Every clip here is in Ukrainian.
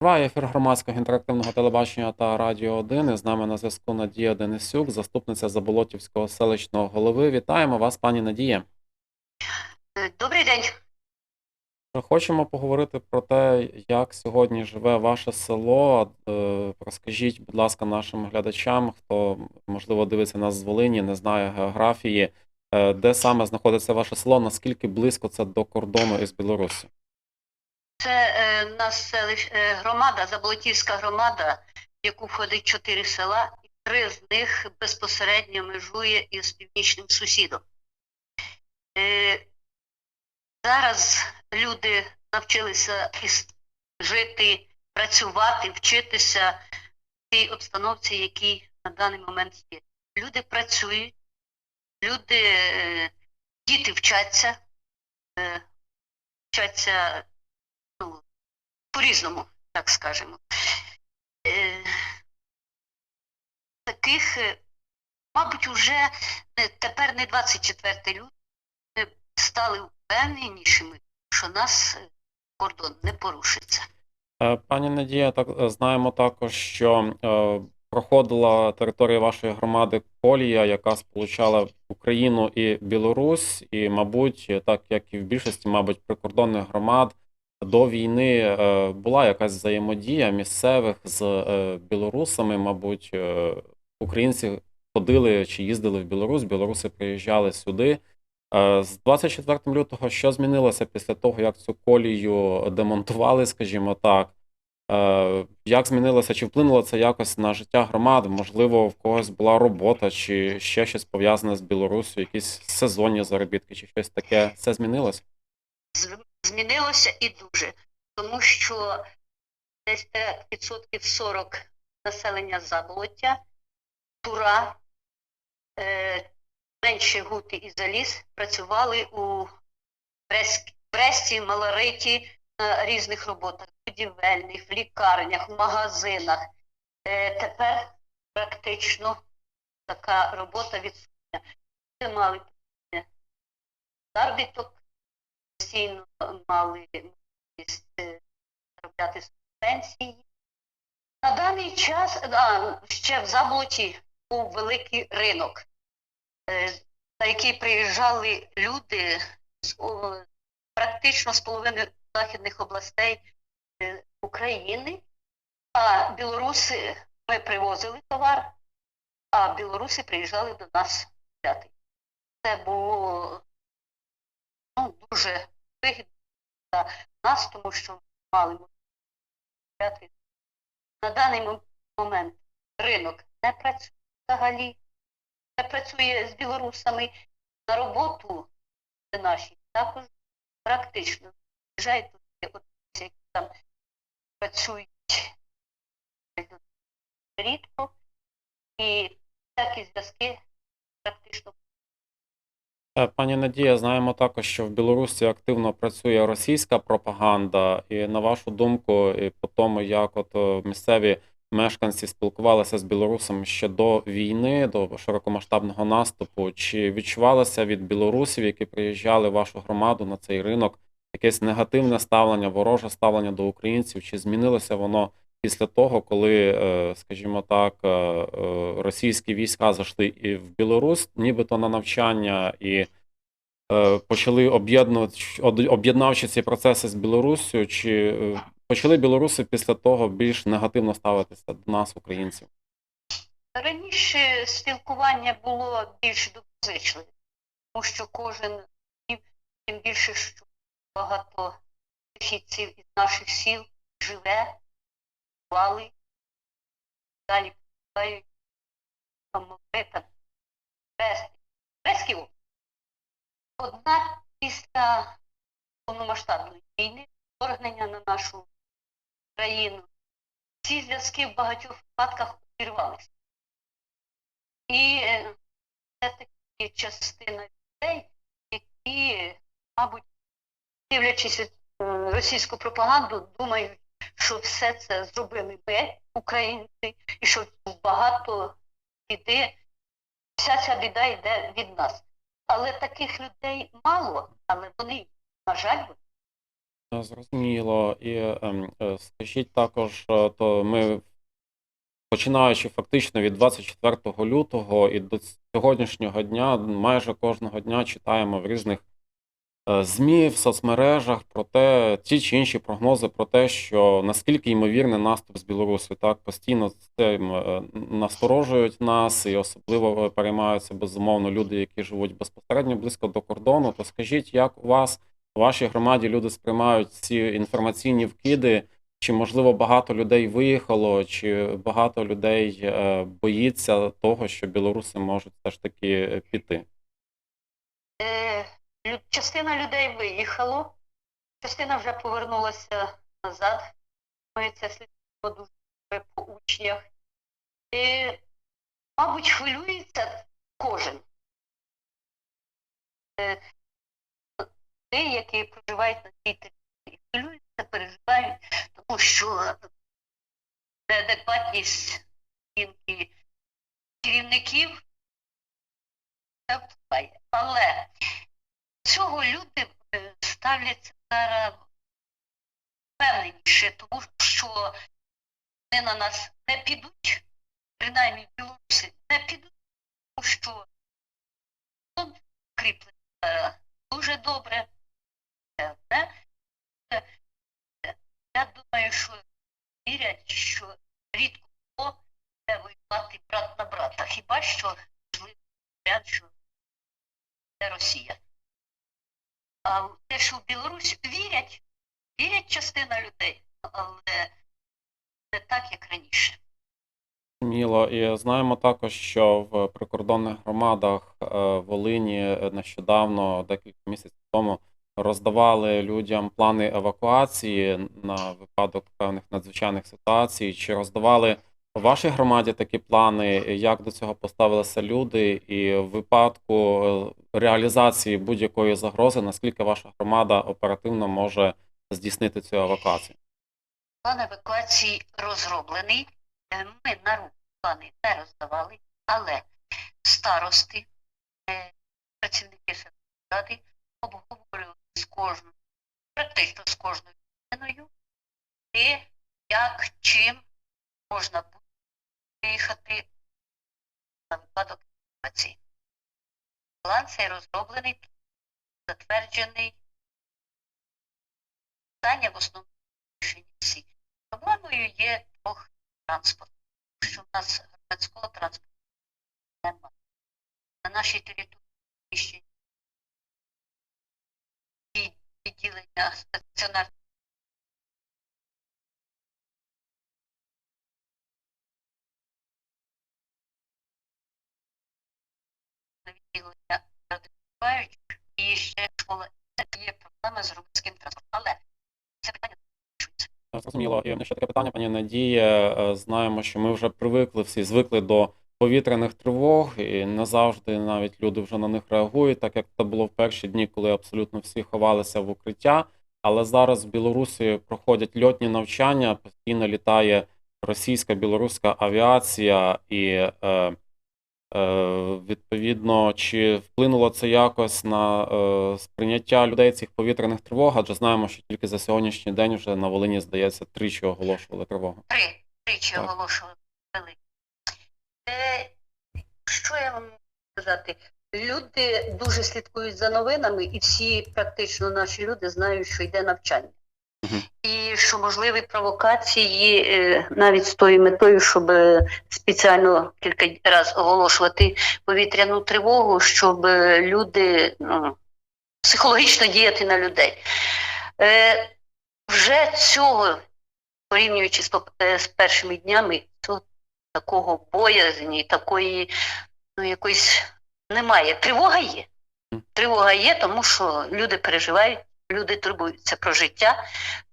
Триває ефір громадського інтерактивного телебачення та радіо 1. І з нами на зв'язку Надія Денисюк, заступниця Заболотівського селищного голови. Вітаємо вас, пані Надія. Е, Добрий день. Хочемо поговорити про те, як сьогодні живе ваше село. Е, Розкажіть, будь ласка, нашим глядачам, хто можливо дивиться нас з Волині, не знає географії, де саме знаходиться ваше село, наскільки близько це до кордону із Білорусі? Це е, нас е, громада, Заболотівська громада, в яку входить чотири села, і три з них безпосередньо межує із північним сусідом. Е, зараз люди навчилися жити, працювати, вчитися в тій обстановці, якій на даний момент є. Люди працюють, люди, е, діти вчаться, е, вчаться ну, по-різному, так скажемо. Е, таких, мабуть, не, тепер не 24 лютого ми стали впевненішими, що нас кордон не порушиться. Пані Надія, так знаємо також, що проходила територія вашої громади колія, яка сполучала Україну і Білорусь, і, мабуть, так як і в більшості, мабуть, прикордонних громад до війни е, була якась взаємодія місцевих з е, білорусами. Мабуть, е, українці ходили чи їздили в Білорусь, білоруси приїжджали сюди. З 24 лютого що змінилося після того, як цю колію демонтували, скажімо так? Е, Як змінилося, чи вплинуло це якось на життя громад? Можливо, в когось була робота, чи ще щось пов'язане з Білоруссю, якісь сезонні заробітки, чи щось таке? Це змінилося? Змінилося і дуже, тому що десь е, відсотків 40 населення Заболоття, Тура, е, менше Гути і Заліз працювали у Брест- Бресті, Малориті на різних роботах, будівельних, в лікарнях, в магазинах. Е, тепер практично така робота відсутня. Ми мали заробіток, постійно мали можливість е, заробляти пенсії. На даний час а, ще в Заболоті був великий ринок, е, на який приїжджали люди з практично з половини західних областей України, а білоруси ми привозили товар, а білоруси приїжджали до нас взяти. Це було ну, дуже вигідно для нас, тому що ми мали взяти. На даний момент ринок не працює взагалі, не працює з білорусами. На роботу наші також практично приїжджають туди, які там працюють рідко, і всякі зв'язки практично Е, Пані Надія, знаємо також, що в Білорусі активно працює російська пропаганда, і на вашу думку, і по тому, як от е, місцеві мешканці спілкувалися з білорусами ще до війни, до широкомасштабного наступу, чи відчувалося від білорусів, які приїжджали в вашу громаду на цей ринок, якесь негативне ставлення, вороже ставлення до українців, чи змінилося воно після того, коли, е, скажімо так, е, е, російські війська зайшли і в Білорусь, нібито на навчання і почали об'єднувати од- ці процеси з Білоруссю, чи почали білоруси після того більш негативно ставитися до нас, українців? Раніше спілкування було більш доброзичливе, тому що кожен тим більше, що багато вихідців із наших сіл живе, вали, далі там Брест, Брестській. Однак після повномасштабної війни, вторгнення на нашу країну, ці зв'язки в багатьох випадках обірвалися. І е, це таки частина людей, які, мабуть, дивлячись е, російську пропаганду, думають, що все це зробили ми, українці, і що багато біди, вся ця біда йде від нас. але таких людей мало, але вони, на жаль, Е, Зрозуміло. І ем, е, скажіть також, е, то ми, починаючи фактично від 24 лютого і до сьогоднішнього дня, майже кожного дня читаємо в різних ЗМІ, в соцмережах про те, ті чи інші прогнози про те, що наскільки ймовірний наступ з Білорусі. Так, постійно цим е, насторожують нас, і особливо переймаються безумовно люди, які живуть безпосередньо близько до кордону. То скажіть, як у вас у вашій громаді люди сприймають ці інформаційні вкиди? Чи можливо багато людей виїхало, чи багато людей е, боїться того, що білоруси можуть все ж таки е, піти? Частина людей виїхало, частина вже повернулася назад. Ми це слідкуємо дуже по учнях. І, мабуть, хвилюється кожен. Е, Ті, які проживають на цій території, хвилюються, переживають, тому що неадекватність керівників це впливає. Але цього люди е, ставляться зараз впевненіше, тому що вони на нас не підуть, принаймні білоруси не підуть, тому що кріплений зараз дуже добре. Е, е, Я думаю, що вірять, що рідко хто буде воювати брат на брата. Хіба що можливо що це Росія. В те, що в Білорусі вірять, вірять частина людей, але не так, як раніше. Зрозуміло. І знаємо також, що в прикордонних громадах е, Волині е, нещодавно, декілька місяців тому, роздавали людям плани евакуації на випадок певних надзвичайних ситуацій. Чи роздавали в вашій громаді такі плани? Як до цього поставилися люди? І в випадку е, реалізації будь-якої загрози, наскільки ваша громада оперативно може здійснити цю евакуацію? План евакуації розроблений. Е, Ми на руку плани не роздавали, але старости, е, працівники ради обговорювали з кожною, практично з кожною людиною, де, як, чим можна виїхати на випадок евакуації. План цей розроблений, затверджений. Питання в основному вирішені всі. Проблемою є трохи транспорт, що в нас громадського транспорту немає. На нашій території ще відділення стаціонарного відділення радикуваючих і ще школа. Є проблема з громадським транспортом. Але це питання вирішується. Зрозуміло. І ще таке питання, пані Надія. Е, Знаємо, що ми вже привикли всі, звикли до повітряних тривог, і не завжди навіть люди вже на них реагують, так як це було в перші дні, коли абсолютно всі ховалися в укриття. Але зараз в Білорусі проходять льотні навчання, постійно літає російська білоруська авіація, і е, відповідно, чи вплинуло це якось на е, сприйняття людей цих повітряних тривог? Адже знаємо, що тільки за сьогоднішній день вже на Волині, здається, тричі оголошували тривогу. Три тричі Так. оголошували. Е, що я вам сказати? Люди дуже слідкують за новинами, і всі практично наші люди знають, що йде навчання. І що можливі провокації е, навіть з тою метою, щоб е, спеціально кілька разів оголошувати повітряну тривогу, щоб е, люди ну, психологічно діяти на людей. Е, вже цього порівнюючи з, з першими днями, то такого боязні, такої ну, якоїсь немає. Тривога є. Тривога є, тому що люди переживають, люди турбуються про життя.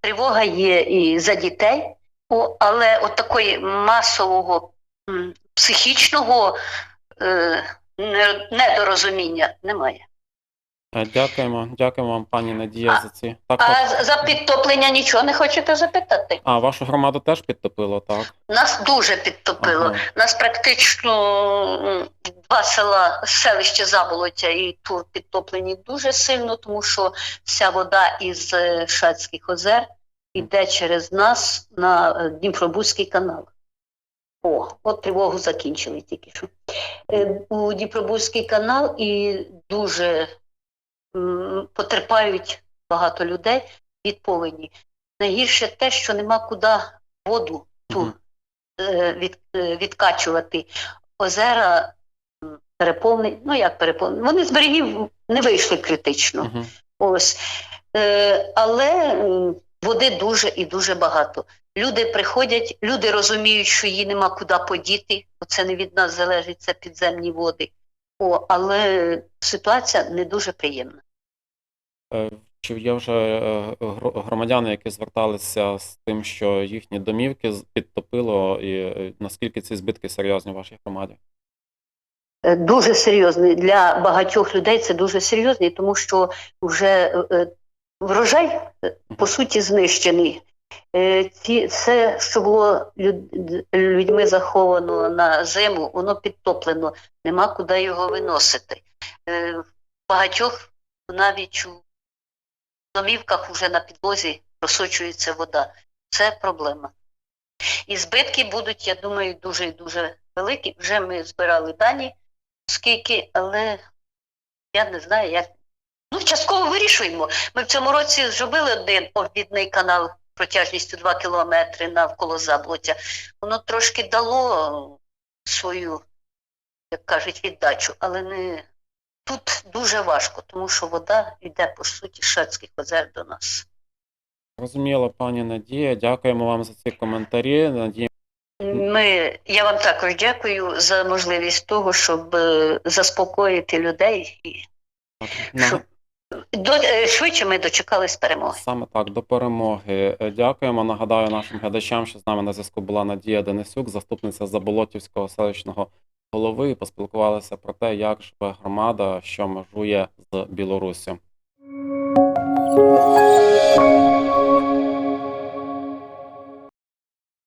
Тривога є і за дітей, але от такої масового психічного е, недорозуміння немає. Е, Дякуємо, дякуємо вам, пані Надія, А- за ці. Так, так. А за підтоплення нічого не хочете запитати? А вашу громаду теж підтопило, так? Нас дуже підтопило. Ага. Нас практично два села, селище Заболоття і Тур підтоплені дуже сильно, тому що вся вода із е, Шацьких озер йде через нас на е, Дніпробузький канал. О, от тривогу закінчили тільки що. У Дніпробузький канал і дуже потерпають багато людей від повені. Найгірше те, що нема куди воду ту е, від, е, відкачувати. Озера переповнені, ну як переповнені, вони з берегів не вийшли критично. Ось. Е, але води дуже і дуже багато. Люди приходять, люди розуміють, що її нема куди подіти, бо це не від нас залежить, це підземні води. О, але ситуація не дуже приємна. Е, Чи є вже е, громадяни, які зверталися з тим, що їхні домівки підтопило, і е, наскільки ці збитки серйозні в вашій громаді? Дуже серйозний для багатьох людей це дуже серйозний, тому що вже врожай по суті знищений. Ці, все, що було людьми заховано на зиму, воно підтоплено, нема куди його виносити. Багатьох навіть у домівках вже на підлозі просочується вода. Це проблема. І збитки будуть, я думаю, дуже і дуже великі. Вже ми збирали дані, скільки, але я не знаю, як. Ну, частково вирішуємо. Ми в цьому році зробили один обвідний канал протяжністю 2 кілометри навколо Заблоття. Воно трошки дало свою, як кажуть, віддачу, але не тут дуже важко, тому що вода йде по суті Шацьких озер до нас. Розуміло, пані Надія, дякуємо вам за ці коментарі. Надія, Ми, я вам також дякую за можливість того, щоб е, заспокоїти людей. І на- Що? до, е, швидше ми дочекались перемоги. саме так, до перемоги. Е, Дякуємо. Нагадаю нашим глядачам, що з нами на зв'язку була Надія Денисюк, заступниця Заболотівського селищного голови і поспілкувалися про те, як живе громада, що межує з Білоруссю.